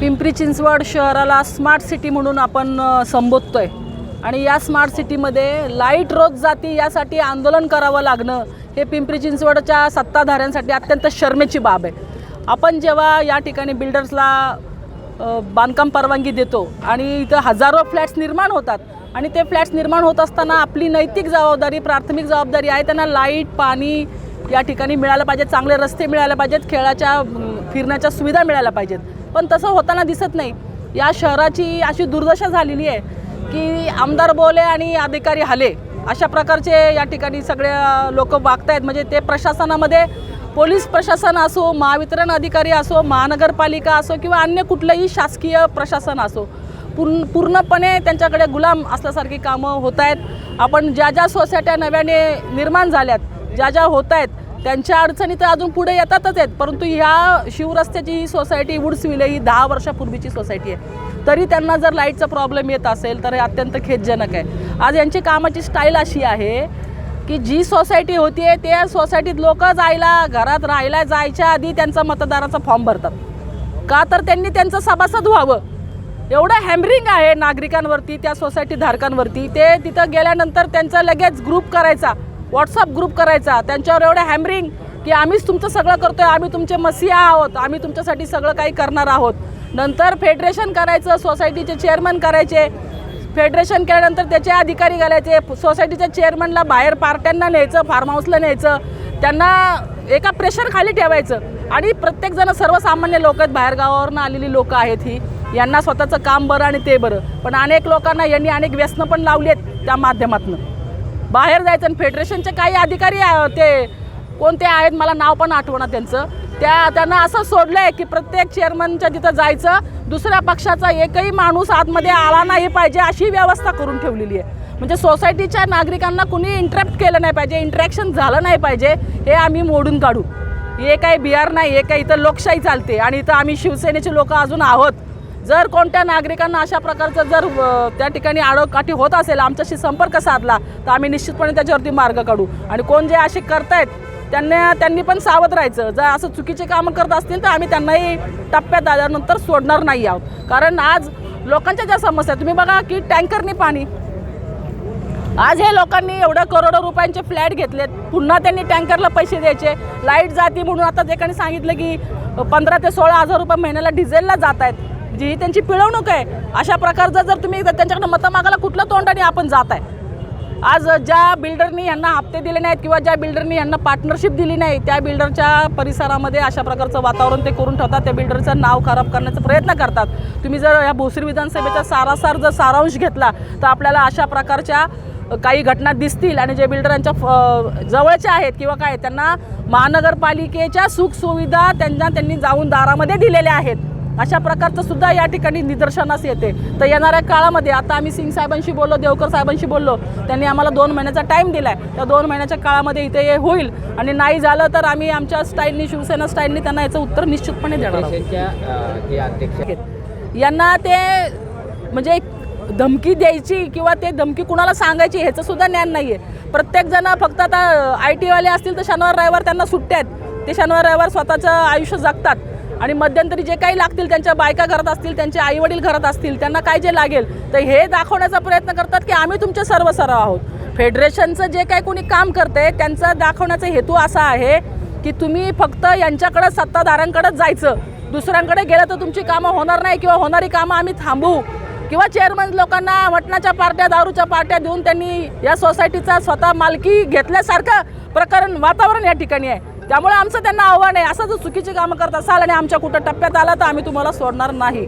पिंपरी चिंचवड शहराला smart city म्हणून आपण संबोधतो संबोधतोय. आणि या स्मार्ट सिटीमध्ये लाइट रोज जाती यासाठी आंदोलन करावं लागणं हे पिंपरी चिंचवडच्या सत्ताधाऱ्यांसाठी अत्यंत शर्मेची बाब आहे. आपण जेव्हा या ठिकाणी बिल्डर्सला बांधकाम परवानगी देतो आणि इथं हजारो फ्लॅट्स निर्माण होतात आणि ते फ्लॅट्स निर्माण होत असताना आपली नैतिक जबाबदारी प्राथमिक जबाबदारी आहे त्यांना लाइट पाणी या ठिकाणी मिळालं पाहिजेत चांगले रस्ते मिळायला पाहिजेत खेळाच्या फिरण्याच्या सुविधा मिळायला पाहिजेत. पण तसं होताना दिसत नाही. या शहराची अशी दुर्दशा झालेली आहे की आमदार बोले आणि अधिकारी हले अशा प्रकारचे या ठिकाणी सगळे लोक वागत आहेत म्हणजे ते प्रशासनामध्ये पोलीस प्रशासन असो महावितरण अधिकारी असो महानगरपालिका असो किंवा अन्य कुठलंही शासकीय प्रशासन असो पूर्ण पूर्णपणे त्यांच्याकडे गुलाम असल्यासारखी कामं होत आहेत आपण ज्या ज्या सोसायट्या नव्याने निर्माण झाल्यात ज्या ज्या होत आहेत त्यांच्या अडचणी तर अजून पुढे येतातच आहेत परंतु ह्या शिवरस्त्याची ही सोसायटी वुड्सविले ही दहा वर्षापूर्वीची सोसायटी आहे. तरी त्यांना जर लाईटचा प्रॉब्लेम येत असेल तर हे अत्यंत खेदजनक आहे. आज यांची कामाची स्टाईल अशी आहे की जी सोसायटी होती आहे त्या सोसायटीत लोक जायला घरात राहायला जायच्या आधी त्यांचा मतदाराचा फॉर्म भरतात. का तर त्यांनी त्यांचं सभासद व्हावं. एवढं हॅमरिंग आहे नागरिकांवरती त्या सोसायटी धारकांवरती. ते तिथं गेल्यानंतर त्यांचा लगेच ग्रुप करायचा. व्हॉट्सअप ग्रुप करायचा. त्यांच्यावर एवढं हॅमरिंग की आम्हीच तुमचं सगळं करतोय आम्ही तुमचे मसिहा आहोत आम्ही तुमच्यासाठी सगळं काही करणार आहोत. नंतर फेडरेशन करायचं सोसायटीचे चेअरमन करायचे. फेडरेशन केल्यानंतर त्याचे अधिकारी घालायचे. सोसायटीच्या चेअरमनला बाहेर पार्ट्यांना न्यायचं फार्म हाऊसला न्यायचं. त्यांना एका प्रेशरखाली ठेवायचं. आणि प्रत्येकजण सर्वसामान्य लोक आहेत. बाहेरगावावरून आलेली लोकं आहेत ही. यांना स्वतःचं काम बरं आणि ते बरं. पण अनेक लोकांना यांनी अनेक व्यसनं पण लावली आहेत त्या माध्यमातून. बाहेर जायचं आणि फेडरेशनचे काही अधिकारी ते कोणते आहेत मला नाव पण आठवणार त्यांचं. त्या त्यांना असं सोडलं आहे की प्रत्येक चेअरमनच्या तिथं जायचं दुसऱ्या पक्षाचा एकही माणूस आतमध्ये आला नाही पाहिजे अशी व्यवस्था करून ठेवलेली आहे. म्हणजे सोसायटीच्या नागरिकांना कुणी इंटरप्ट केलं नाही पाहिजे इंटरॅक्शन झालं नाही पाहिजे हे आम्ही मोडून काढू. हे काही बिहार नाही हे काही इथं लोकशाही चालते आणि इथं आम्ही शिवसेनेचे लोक अजून आहोत. जर कोणत्या नागरिकांना अशा प्रकारचं जर त्या ठिकाणी आडोकाठी होत असेल आमच्याशी संपर्क साधला तर आम्ही निश्चितपणे त्याच्यावरती मार्ग काढू. आणि कोण जे असे करतायत त्यांना त्यांनी पण सावध राहायचं. जर असं चुकीचे कामं करत असतील तर आम्ही त्यांनाही टप्प्यात आल्यानंतर सोडणार नाही आहोत. कारण आज लोकांच्या ज्या समस्या आहेत, तुम्ही बघा की टँकरनी पाणी. आज हे लोकांनी एवढं करोडो रुपयांचे फ्लॅट घेतलेत. पुन्हा त्यांनी टँकरला पैसे द्यायचे. लाइट जाती म्हणून आता एकाने सांगितलं की पंधरा ते सोळा हजार रुपये महिन्याला डिझेलला जात आहेत. जी ही त्यांची पिळवणूक आहे अशा प्रकारचं जर तुम्ही त्यांच्याकडे मतं मागायला कुठलं तोंडाने आपण जात आहे आज ज्या बिल्डरनी यांना हप्ते दिले नाहीत किंवा ज्या बिल्डरनी यांना पार्टनरशिप दिली नाही त्या बिल्डरच्या परिसरामध्ये अशा प्रकारचं वातावरण ते करून ठेवतात त्या बिल्डरचं नाव खराब करण्याचा प्रयत्न करतात. तुम्ही जर या भोसरी विधानसभेचा सारासार जर सारांश घेतला तर आपल्याला अशा प्रकारच्या काही घटना दिसतील आणि जे बिल्डरांच्या फ- जवळच्या आहेत किंवा काय त्यांना महानगरपालिकेच्या सुखसुविधा त्यांना त्यांनी जाऊन दारामध्ये दिलेल्या आहेत. अशा प्रकारचं सुद्धा या ठिकाणी निदर्शनास येते. तर येणाऱ्या काळामध्ये आता आम्ही सिंग साहेबांशी बोललो देवकर साहेबांशी बोललो त्यांनी आम्हाला दोन महिन्याचा टाईम दिला आहे त्या दोन महिन्याच्या काळामध्ये इथे हे होईल. आणि नाही झालं तर आम्ही आमच्या स्टाईलनी शिवसेना स्टाईलनी त्यांना याचं उत्तर निश्चितपणे देणार. यांना ते म्हणजे धमकी द्यायची किंवा ते धमकी कुणाला सांगायची ह्याचं सुद्धा ज्ञान नाही आहे प्रत्येकजण फक्त आता आय टीवाले असतील तर शनिवार रविवार त्यांना सुट्ट्या आहेत. ते शनिवार रविवार स्वतःचं आयुष्य जगतात. आणि मध्यंतरी जे काही लागतील त्यांच्या बायका घरात असतील त्यांचे आईवडील घरात असतील त्यांना काय जे लागेल तर हे दाखवण्याचा प्रयत्न करतात की आम्ही तुमचे सर्व सर्व आहोत. फेडरेशनचं जे काही कोणी काम करते त्यांचा दाखवण्याचा हेतू असा आहे की तुम्ही फक्त यांच्याकडं सत्ताधाऱ्यांकडेच जायचं. दुसऱ्यांकडे गेलं तर तुमची कामं होणार नाही किंवा होणारी कामं आम्ही थांबवू किंवा चेअरमन लोकांना मटणाच्या पार्ट्या दारूच्या पार्ट्या देऊन त्यांनी या सोसायटीचा स्वतः मालकी घेतल्यासारखं प्रकरण वातावरण या ठिकाणी आहे. त्यामुळे आमचं त्यांना आव्हान आहे. असं जर चुकीची कामं करत असाल आणि आमच्या कुठं टप्प्यात आला तर आम्ही तुम्हाला सोडणार नाही.